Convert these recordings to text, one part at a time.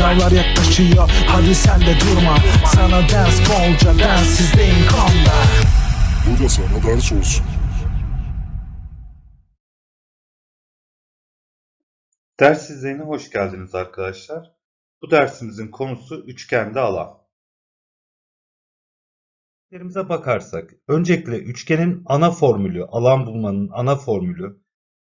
Sınavlar yaklaşıyor hadi sen de durma Sana ders bolca densizliğin konda Bu da sana ders olsun. Ders izleyine hoş geldiniz arkadaşlar. Bu dersimizin konusu üçgende alan. Örneklerimize bakarsak, öncelikle üçgenin ana formülü, alan bulmanın ana formülü,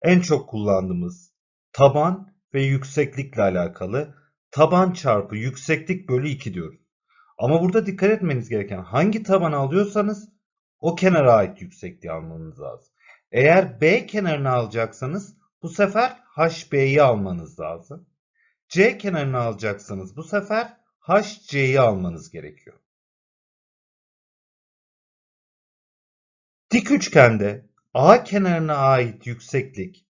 en çok kullandığımız taban ve yükseklikle alakalı taban çarpı yükseklik bölü 2 diyoruz. Ama burada dikkat etmeniz gereken hangi tabanı alıyorsanız o kenara ait yüksekliği almanız lazım. Eğer B kenarını alacaksanız bu sefer HB'yi almanız lazım. C kenarını alacaksanız bu sefer HC'yi almanız gerekiyor. Dik üçgende A kenarına ait yükseklik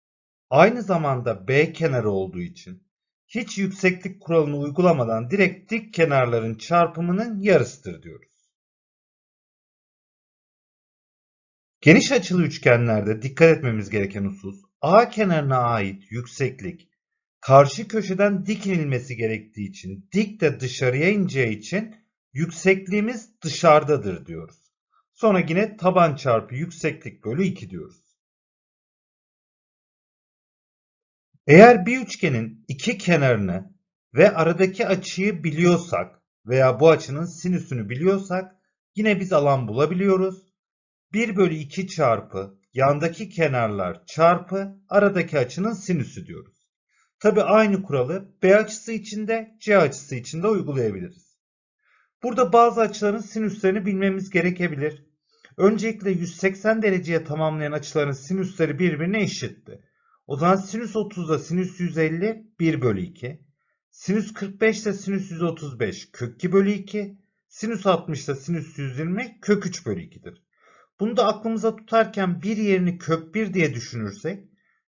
aynı zamanda B kenarı olduğu için hiç yükseklik kuralını uygulamadan direkt dik kenarların çarpımının yarısıdır diyoruz. Geniş açılı üçgenlerde dikkat etmemiz gereken husus A kenarına ait yükseklik karşı köşeden dik inilmesi gerektiği için dik de dışarıya ineceği için yüksekliğimiz dışarıdadır diyoruz. Sonra yine taban çarpı yükseklik bölü 2 diyoruz. Eğer bir üçgenin iki kenarını ve aradaki açıyı biliyorsak veya bu açının sinüsünü biliyorsak yine biz alan bulabiliyoruz. 1 bölü 2 çarpı yandaki kenarlar çarpı aradaki açının sinüsü diyoruz. Tabi aynı kuralı B açısı için de C açısı için de uygulayabiliriz. Burada bazı açıların sinüslerini bilmemiz gerekebilir. Öncelikle 180 dereceye tamamlayan açıların sinüsleri birbirine eşitti. O zaman sinüs 30 ile sinüs 150 1 bölü 2. Sinüs 45 ile sinüs 135 kök 2 bölü 2. Sinüs 60 ile sinüs 120 kök 3 bölü 2'dir. Bunu da aklımıza tutarken bir yerini kök 1 diye düşünürsek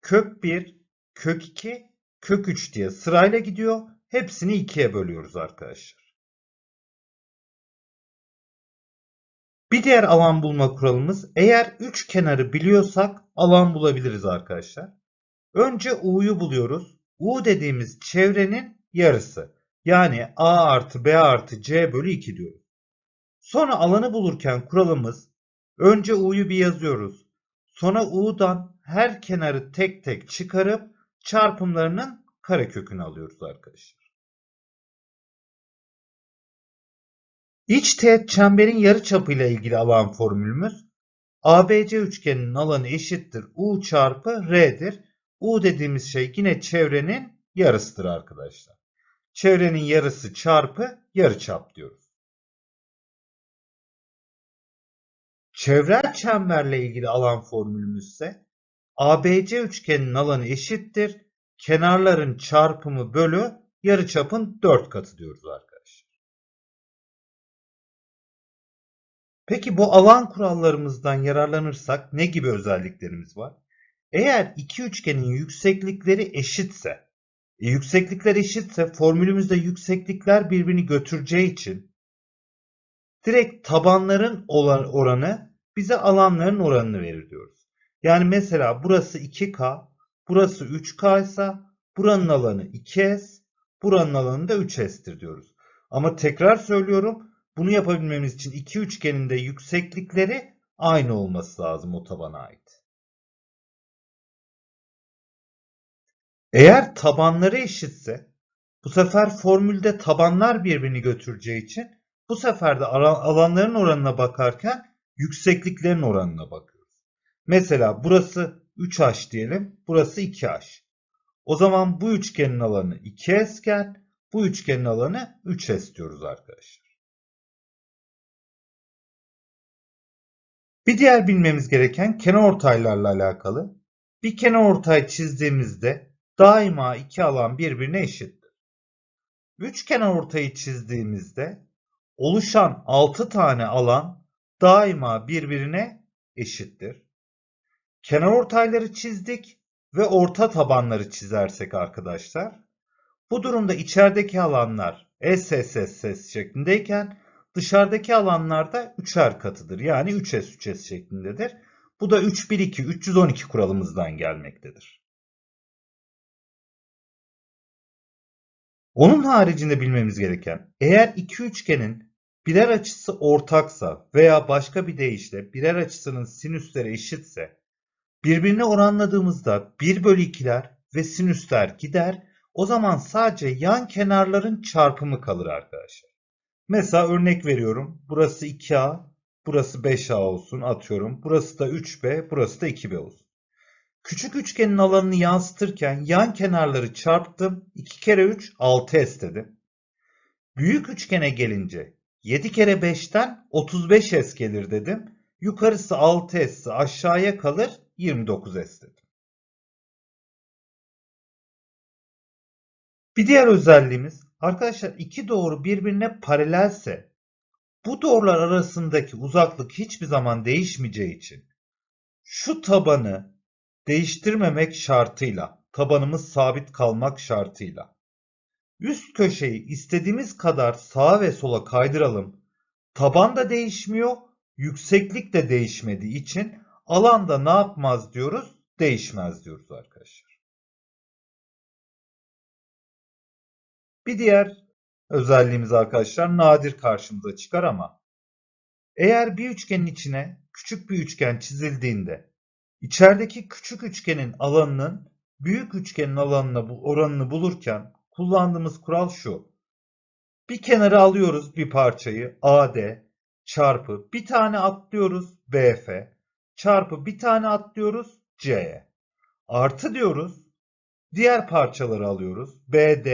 kök 1, kök 2, kök 3 diye sırayla gidiyor. Hepsini 2'ye bölüyoruz arkadaşlar. Bir diğer alan bulma kuralımız eğer 3 kenarı biliyorsak alan bulabiliriz arkadaşlar. Önce U'yu buluyoruz. U dediğimiz çevrenin yarısı. Yani A artı B artı C bölü 2 diyoruz. Sonra alanı bulurken kuralımız önce U'yu bir yazıyoruz. Sonra U'dan her kenarı tek tek çıkarıp çarpımlarının karekökünü alıyoruz arkadaşlar. İç teğet çemberin yarıçapı ile ilgili alan formülümüz ABC üçgeninin alanı eşittir U çarpı R'dir. U dediğimiz şey yine çevrenin yarısıdır arkadaşlar. Çevrenin yarısı çarpı yarıçap diyoruz. Çevrel çemberle ilgili alan formülümüz ise ABC üçgeninin alanı eşittir. Kenarların çarpımı bölü yarıçapın 4 katı diyoruz arkadaşlar. Peki bu alan kurallarımızdan yararlanırsak ne gibi özelliklerimiz var? Eğer iki üçgenin yükseklikleri eşitse, e, yükseklikler eşitse formülümüzde yükseklikler birbirini götüreceği için direkt tabanların oranı bize alanların oranını verir diyoruz. Yani mesela burası 2K, burası 3K ise buranın alanı 2S, buranın alanı da 3S'tir diyoruz. Ama tekrar söylüyorum bunu yapabilmemiz için iki üçgenin de yükseklikleri aynı olması lazım o tabana ait. Eğer tabanları eşitse bu sefer formülde tabanlar birbirini götüreceği için bu sefer de alanların oranına bakarken yüksekliklerin oranına bakıyoruz. Mesela burası 3h diyelim, burası 2h. O zaman bu üçgenin alanı 2s iken bu üçgenin alanı 3s diyoruz arkadaşlar. Bir diğer bilmemiz gereken kenarortaylarla alakalı. Bir kenarortay çizdiğimizde daima iki alan birbirine eşittir. Üç kenarortayı çizdiğimizde oluşan 6 tane alan daima birbirine eşittir. Kenarortayları çizdik ve orta tabanları çizersek arkadaşlar bu durumda içerideki alanlar SSS şeklindeyken dışarıdaki alanlarda 3'er katıdır. Yani 3S 3S şeklindedir. Bu da 3 1 2 312 kuralımızdan gelmektedir. Onun haricinde bilmemiz gereken eğer iki üçgenin birer açısı ortaksa veya başka bir deyişle birer açısının sinüsleri eşitse birbirine oranladığımızda 1 bölü 2'ler ve sinüsler gider. O zaman sadece yan kenarların çarpımı kalır arkadaşlar. Mesela örnek veriyorum. Burası 2A, burası 5A olsun atıyorum. Burası da 3B, burası da 2B olsun. Küçük üçgenin alanını yansıtırken yan kenarları çarptım. 2 kere 3 6S dedim. Büyük üçgene gelince 7 kere 5'ten 35S gelir dedim. Yukarısı 6S aşağıya kalır 29S dedim. Bir diğer özelliğimiz arkadaşlar iki doğru birbirine paralelse bu doğrular arasındaki uzaklık hiçbir zaman değişmeyeceği için şu tabanı değiştirmemek şartıyla tabanımız sabit kalmak şartıyla üst köşeyi istediğimiz kadar sağa ve sola kaydıralım. Taban da değişmiyor, yükseklik de değişmediği için alanda ne yapmaz diyoruz? Değişmez diyoruz arkadaşlar. Bir diğer özelliğimiz arkadaşlar nadir karşımıza çıkar ama eğer bir üçgenin içine küçük bir üçgen çizildiğinde içerideki küçük üçgenin alanının büyük üçgenin alanına bu oranını bulurken kullandığımız kural şu. Bir kenara alıyoruz bir parçayı AD çarpı bir tane atlıyoruz BF çarpı bir tane atlıyoruz C'ye. Artı diyoruz. Diğer parçaları alıyoruz. BD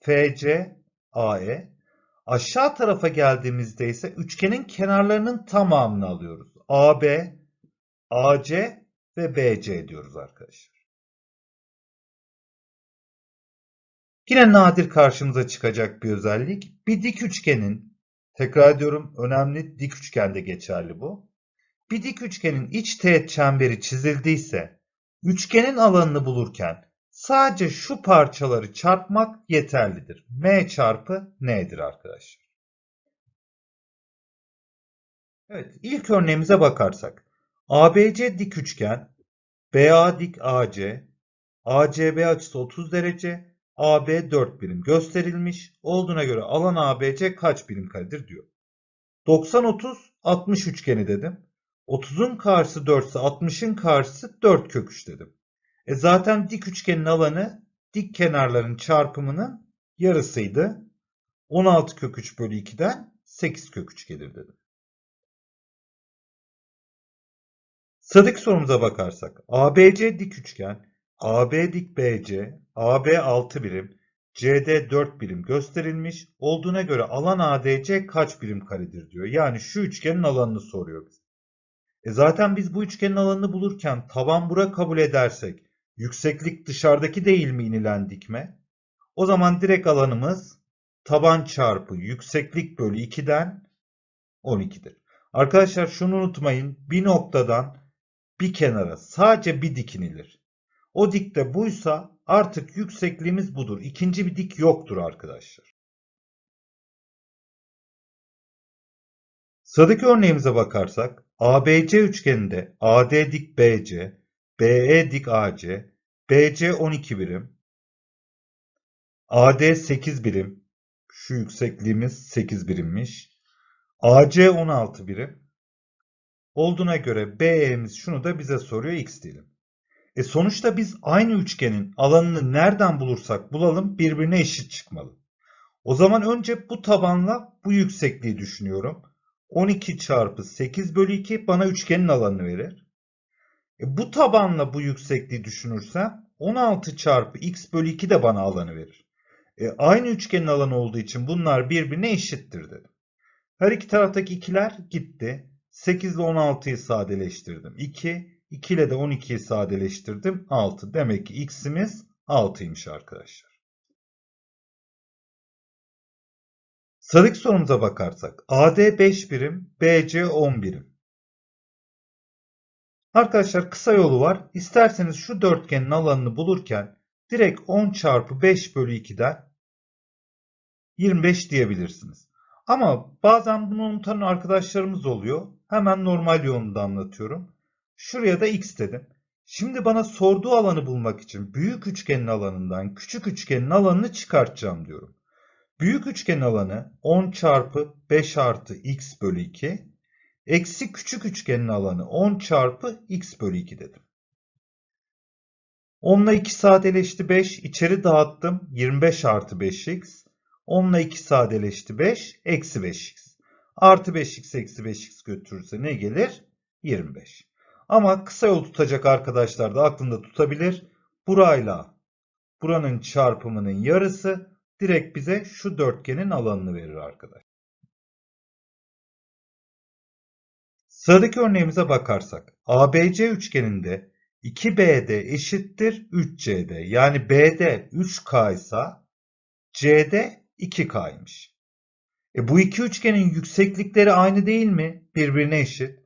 FC, AE. Aşağı tarafa geldiğimizde ise üçgenin kenarlarının tamamını alıyoruz. AB, AC ve BC diyoruz arkadaşlar. Yine nadir karşımıza çıkacak bir özellik. Bir dik üçgenin, tekrar ediyorum önemli dik üçgende geçerli bu. Bir dik üçgenin iç teğet çemberi çizildiyse, üçgenin alanını bulurken Sadece şu parçaları çarpmak yeterlidir. M çarpı N'dir arkadaşlar. Evet, ilk örneğimize bakarsak. ABC dik üçgen, BA dik AC, ACB açısı 30 derece, AB 4 birim gösterilmiş. Olduğuna göre alan ABC kaç birim karedir diyor. 90 30 60 üçgeni dedim. 30'un karşısı 4 ise 60'ın karşısı 4 kök 3 dedim. E zaten dik üçgenin alanı dik kenarların çarpımının yarısıydı. 16 kök 3 bölü 2'den 8 kök 3 gelir dedim. Sıradaki sorumuza bakarsak. ABC dik üçgen, AB dik BC, AB 6 birim, CD 4 birim gösterilmiş. Olduğuna göre alan ADC kaç birim karedir diyor. Yani şu üçgenin alanını soruyor bize. E zaten biz bu üçgenin alanını bulurken taban bura kabul edersek Yükseklik dışarıdaki değil mi inilen dikme? O zaman direkt alanımız taban çarpı yükseklik bölü 2'den 12'dir. Arkadaşlar şunu unutmayın. Bir noktadan bir kenara sadece bir dik inilir. O dikte buysa artık yüksekliğimiz budur. İkinci bir dik yoktur arkadaşlar. Sıradaki örneğimize bakarsak ABC üçgeninde AD dik BC, BE dik AC, BC 12 birim, AD 8 birim, şu yüksekliğimiz 8 birimmiş, AC 16 birim, olduğuna göre BE'miz şunu da bize soruyor x diyelim. E sonuçta biz aynı üçgenin alanını nereden bulursak bulalım birbirine eşit çıkmalı. O zaman önce bu tabanla bu yüksekliği düşünüyorum. 12 çarpı 8 bölü 2 bana üçgenin alanını verir. E bu tabanla bu yüksekliği düşünürsem 16 çarpı x bölü 2 de bana alanı verir. E aynı üçgenin alanı olduğu için bunlar birbirine eşittir dedim. Her iki taraftaki ikiler gitti. 8 ile 16'yı sadeleştirdim. 2. 2 ile de 12'yi sadeleştirdim. 6. Demek ki x'imiz 6'ymış arkadaşlar. Sıradaki sorumuza bakarsak. AD 5 birim, BC 10 birim. Arkadaşlar kısa yolu var. İsterseniz şu dörtgenin alanını bulurken direkt 10 çarpı 5 bölü 2'den 25 diyebilirsiniz. Ama bazen bunu unutan arkadaşlarımız oluyor. Hemen normal yolunu anlatıyorum. Şuraya da x dedim. Şimdi bana sorduğu alanı bulmak için büyük üçgenin alanından küçük üçgenin alanını çıkartacağım diyorum. Büyük üçgenin alanı 10 çarpı 5 artı x bölü 2. Eksi küçük üçgenin alanı 10 çarpı x bölü 2 dedim. 10 ile 2 sadeleşti 5. İçeri dağıttım. 25 artı 5x. 10 ile 2 sadeleşti 5. Eksi 5x. Artı 5x eksi 5x götürürse ne gelir? 25. Ama kısa yol tutacak arkadaşlar da aklında tutabilir. Burayla buranın çarpımının yarısı direkt bize şu dörtgenin alanını verir arkadaş. Sıradaki örneğimize bakarsak ABC üçgeninde 2BD eşittir 3CD. Yani BD 3K ise CD 2K'ymış. E bu iki üçgenin yükseklikleri aynı değil mi? Birbirine eşit.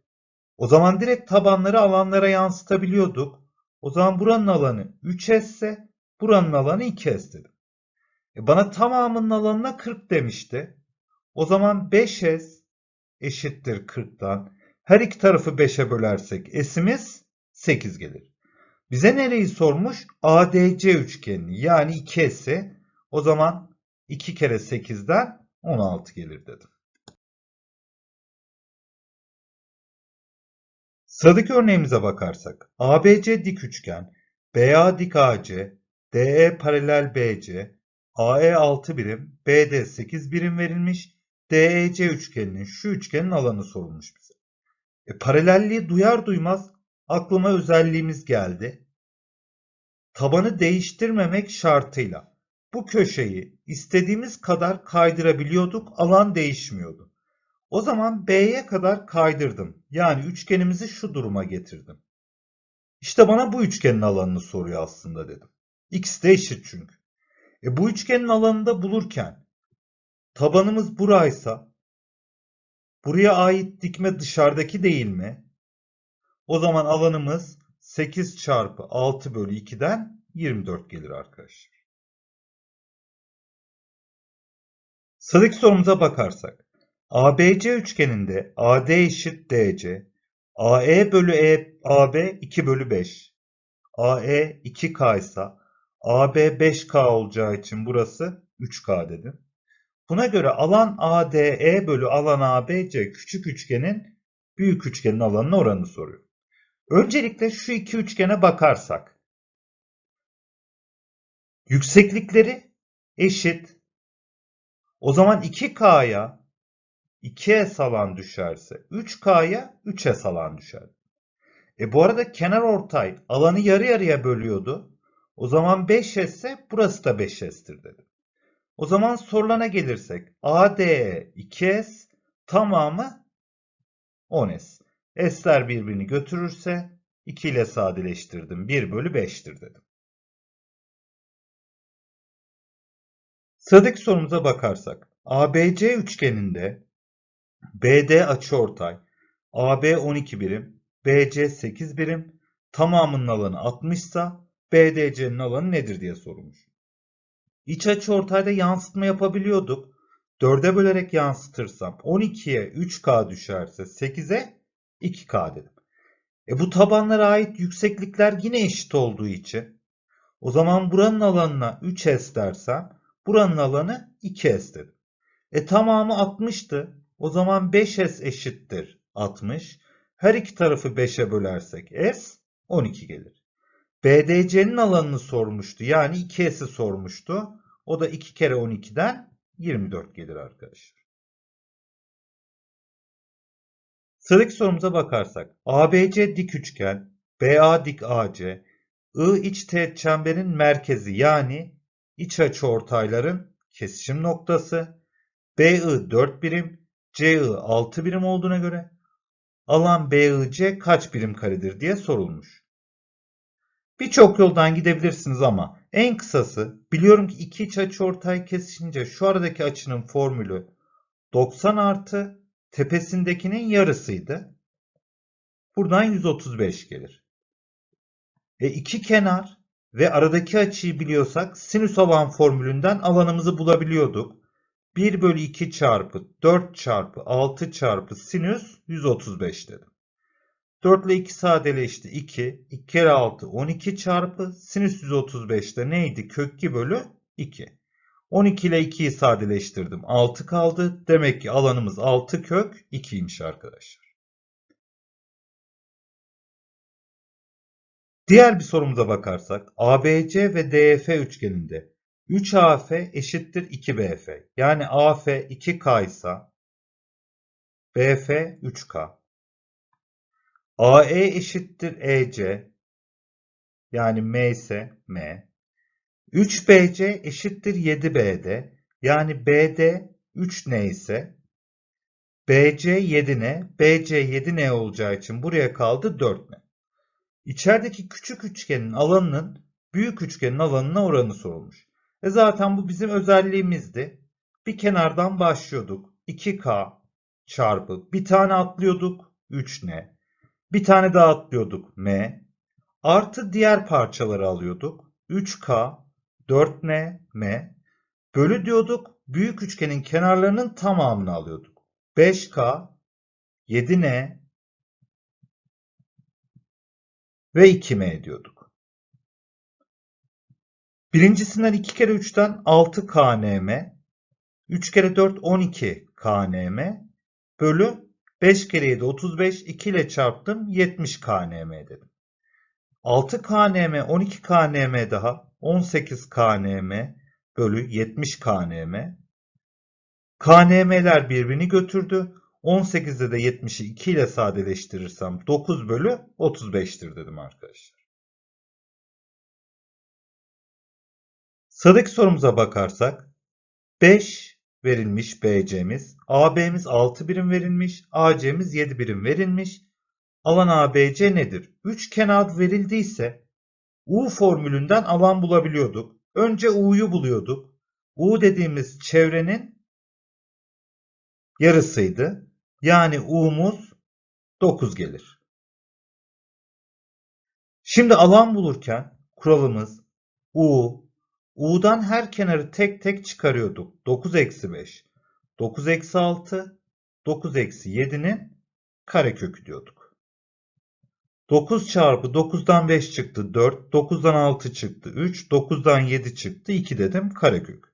O zaman direkt tabanları alanlara yansıtabiliyorduk. O zaman buranın alanı 3S ise buranın alanı 2S dedim. E bana tamamının alanına 40 demişti. O zaman 5S eşittir 40'tan. Her iki tarafı 5'e bölersek S'imiz 8 gelir. Bize nereyi sormuş? ADC üçgenini yani 2S'i. O zaman 2 kere 8'den 16 gelir dedim. Sıradaki örneğimize bakarsak ABC dik üçgen, BA dik AC, DE paralel BC, AE 6 birim, BD 8 birim verilmiş. DEC üçgeninin şu üçgenin alanı sorulmuş bize. E, paralelliği duyar duymaz aklıma özelliğimiz geldi. Tabanı değiştirmemek şartıyla bu köşeyi istediğimiz kadar kaydırabiliyorduk, alan değişmiyordu. O zaman B'ye kadar kaydırdım. Yani üçgenimizi şu duruma getirdim. İşte bana bu üçgenin alanını soruyor aslında dedim. X de eşit çünkü. E bu üçgenin alanını da bulurken tabanımız buraysa buraya ait dikme dışarıdaki değil mi? O zaman alanımız 8 çarpı 6 bölü 2'den 24 gelir arkadaşlar. Sıradaki sorumuza bakarsak. ABC üçgeninde AD eşit DC, AE bölü E, AB 2 bölü 5, AE 2K ise AB 5K olacağı için burası 3K dedim. Buna göre alan ADE bölü alan ABC küçük üçgenin büyük üçgenin alanının oranını soruyor. Öncelikle şu iki üçgene bakarsak. Yükseklikleri eşit. O zaman 2K'ya 2S alan düşerse 3K'ya 3S alan düşer. E bu arada kenar ortay alanı yarı yarıya bölüyordu. O zaman 5S ise burası da 5S'tir dedim. O zaman sorulana gelirsek ADE 2S tamamı 10S. S'ler birbirini götürürse 2 ile sadeleştirdim. 1 bölü 5'tir dedim. Sıradaki sorumuza bakarsak. ABC üçgeninde BD açıortay, AB 12 birim, BC 8 birim, tamamının alanı 60 ise BDC'nin alanı nedir diye sorulmuş. İç açıortayda yansıtma yapabiliyorduk. 4'e bölerek yansıtırsam 12'ye 3K düşerse 8'e 2K dedim. E bu tabanlara ait yükseklikler yine eşit olduğu için o zaman buranın alanına 3S dersem buranın alanı 2S dedim. E tamamı 60'tı. O zaman 5S eşittir 60. Her iki tarafı 5'e bölersek S 12 gelir. BDC'nin alanını sormuştu. Yani 2S'i sormuştu. O da 2 kere 12'den 24 gelir arkadaşlar. Sıradaki sorumuza bakarsak. ABC dik üçgen, BA dik AC, I iç teğet çemberin merkezi yani iç açı ortayların kesişim noktası, BI 4 birim, CI 6 birim olduğuna göre alan BIC kaç birim karedir diye sorulmuş. Birçok yoldan gidebilirsiniz ama en kısası biliyorum ki iki iç açı ortay kesişince şu aradaki açının formülü 90 artı tepesindekinin yarısıydı. Buradan 135 gelir. E iki kenar ve aradaki açıyı biliyorsak sinüs alan formülünden alanımızı bulabiliyorduk. 1 bölü 2 çarpı 4 çarpı 6 çarpı sinüs 135 dedim. 4 ile 2 sadeleşti 2. 2 kere 6 12 çarpı sinüs 135 de neydi? Kök 2 bölü 2. 12 ile 2'yi sadeleştirdim. 6 kaldı. Demek ki alanımız 6 kök 2'ymiş arkadaşlar. Diğer bir sorumuza bakarsak ABC ve DEF üçgeninde 3AF eşittir 2BF. Yani AF 2K ise BF 3K. AE eşittir EC yani M ise M. 3BC eşittir 7BD yani BD 3N ise BC 7N, BC 7N olacağı için buraya kaldı 4N. İçerideki küçük üçgenin alanının büyük üçgenin alanına oranı sorulmuş. E zaten bu bizim özelliğimizdi. Bir kenardan başlıyorduk. 2K çarpı bir tane atlıyorduk 3N. Bir tane daha atlıyorduk M. Artı diğer parçaları alıyorduk. 3K 4N M. Bölü diyorduk. Büyük üçgenin kenarlarının tamamını alıyorduk. 5K 7N ve 2M diyorduk. Birincisinden 2 kere 3'ten 6 KNM, 3 kere 4 12 KNM bölü 5 kere 7 35 2 ile çarptım 70 KNM dedim. 6 KNM 12 KNM daha 18 KNM bölü 70 KNM. KNM'ler birbirini götürdü. 18'de de 70'i 2 ile sadeleştirirsem 9 bölü 35'tir dedim arkadaşlar. Sıradaki sorumuza bakarsak 5 verilmiş BC'miz, AB'miz 6 birim verilmiş, AC'miz 7 birim verilmiş. Alan ABC nedir? 3 kenar verildiyse U formülünden alan bulabiliyorduk. Önce U'yu buluyorduk. U dediğimiz çevrenin yarısıydı. Yani U'muz 9 gelir. Şimdi alan bulurken kuralımız U, U'dan her kenarı tek tek çıkarıyorduk. 9 eksi 5, 9 eksi 6, 9 eksi 7'nin karekökü diyorduk. 9 çarpı 9'dan 5 çıktı 4, 9'dan 6 çıktı 3, 9'dan 7 çıktı 2 dedim karekök.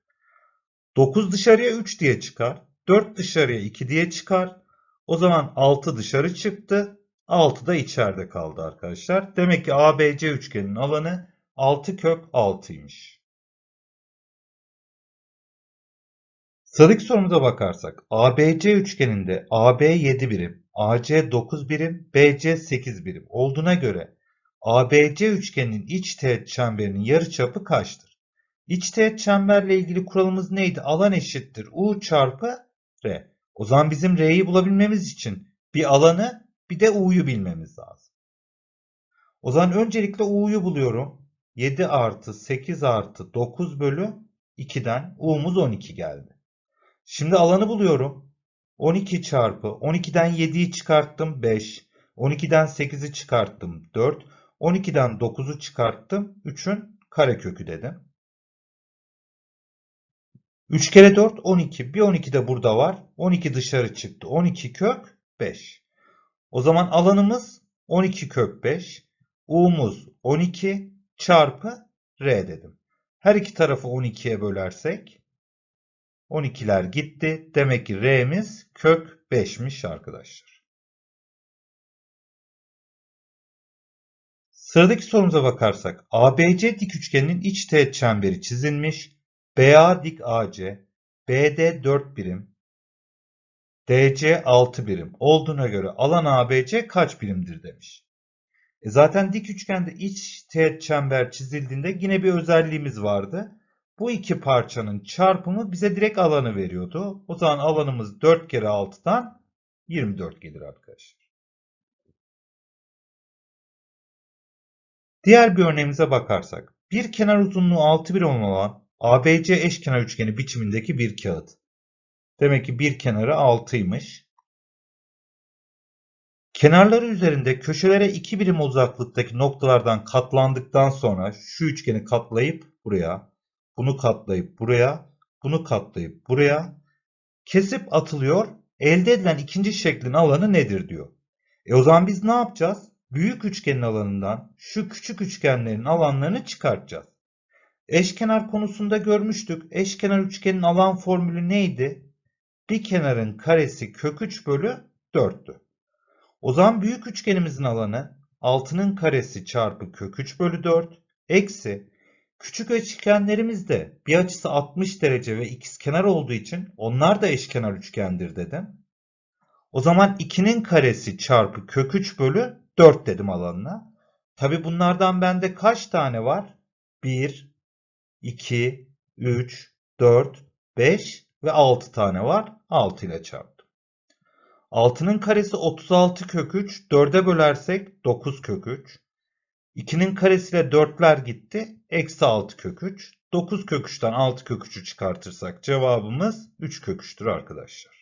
9 dışarıya 3 diye çıkar, 4 dışarıya 2 diye çıkar. O zaman 6 dışarı çıktı, 6 da içeride kaldı arkadaşlar. Demek ki ABC üçgeninin alanı 6 kök 6'ymış. Sıradaki sorumuza bakarsak ABC üçgeninde AB 7 birim, AC 9 birim, BC 8 birim olduğuna göre ABC üçgeninin iç teğet çemberinin yarıçapı kaçtır? İç teğet çemberle ilgili kuralımız neydi? Alan eşittir U çarpı R. O zaman bizim R'yi bulabilmemiz için bir alanı bir de U'yu bilmemiz lazım. O zaman öncelikle U'yu buluyorum. 7 artı 8 artı 9 bölü 2'den U'muz 12 geldi. Şimdi alanı buluyorum. 12 çarpı 12'den 7'yi çıkarttım 5. 12'den 8'i çıkarttım 4. 12'den 9'u çıkarttım 3'ün karekökü dedim. 3 kere 4 12. Bir 12 de burada var. 12 dışarı çıktı. 12 kök 5. O zaman alanımız 12 kök 5. U'muz 12 çarpı R dedim. Her iki tarafı 12'ye bölersek 12'ler gitti. Demek ki R'miz kök 5'miş arkadaşlar. Sıradaki sorumuza bakarsak ABC dik üçgeninin iç teğet çemberi çizilmiş. BA dik AC, BD 4 birim, DC 6 birim olduğuna göre alan ABC kaç birimdir demiş. E zaten dik üçgende iç teğet çember çizildiğinde yine bir özelliğimiz vardı. Bu iki parçanın çarpımı bize direkt alanı veriyordu. O zaman alanımız 4 kere 6'dan 24 gelir arkadaşlar. Diğer bir örneğimize bakarsak. Bir kenar uzunluğu 6 birim olan ABC eşkenar üçgeni biçimindeki bir kağıt. Demek ki bir kenarı 6'ymış. Kenarları üzerinde köşelere 2 birim uzaklıktaki noktalardan katlandıktan sonra şu üçgeni katlayıp buraya, bunu katlayıp buraya, bunu katlayıp buraya kesip atılıyor. Elde edilen ikinci şeklin alanı nedir diyor. E o zaman biz ne yapacağız? büyük üçgenin alanından şu küçük üçgenlerin alanlarını çıkartacağız. Eşkenar konusunda görmüştük. Eşkenar üçgenin alan formülü neydi? Bir kenarın karesi kök 3 bölü 4'tü. O zaman büyük üçgenimizin alanı 6'nın karesi çarpı kök 3 bölü 4 eksi küçük üçgenlerimizde bir açısı 60 derece ve ikizkenar olduğu için onlar da eşkenar üçgendir dedim. O zaman 2'nin karesi çarpı kök 3 bölü 4 dedim alanına. Tabi bunlardan bende kaç tane var? 1, 2, 3, 4, 5 ve 6 tane var. 6 ile çarptım. 6'nın karesi 36 kök 3. 4'e bölersek 9 kök 3. 2'nin karesiyle 4'ler gitti. Eksi 6 kök 3. 9 kök 3'ten 6 kök 3'ü çıkartırsak cevabımız 3 kök 3'tür arkadaşlar.